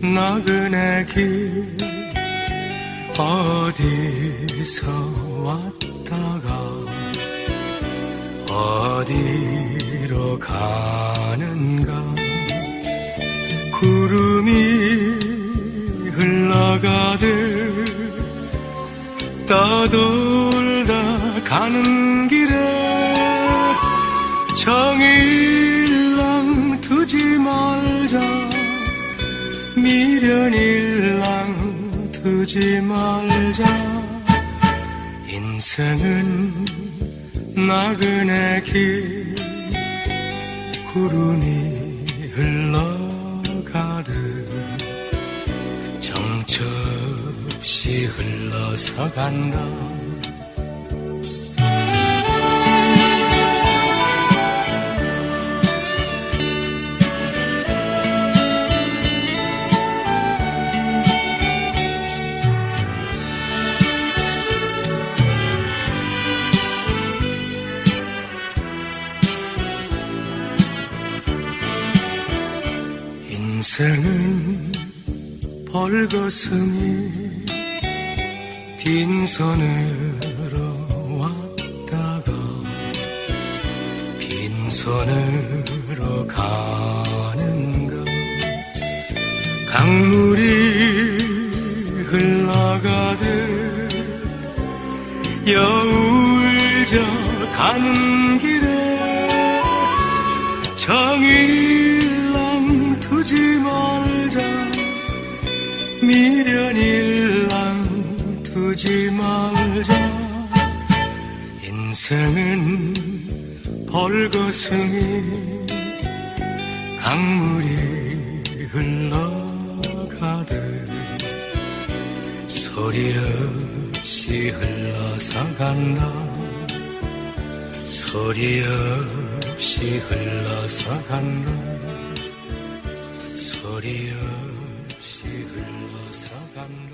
나그네 길 어디서 왔다가 어디로 가는가? 구름이 흘러가듯 떠돌다 가는 길에 정일랑 두지 말 자 미련 일랑 두지 말자. 인생은 나그네 길 구름이 흘러가듯 정처 없이 흘러서 간다 인생은 벌거숭이 빈손으로 왔다가 빈손으로 가는가 강물이 흘러가듯 여울져 가는 길에 정일 랑 두지 말자. 미련 일랑 두지 말자. 인생은 벌거숭이 강물이 흘러가듯 소리 없이 흘러서 간다. 소리 없이 흘러서 간다 거리 없이 흘러서 간다.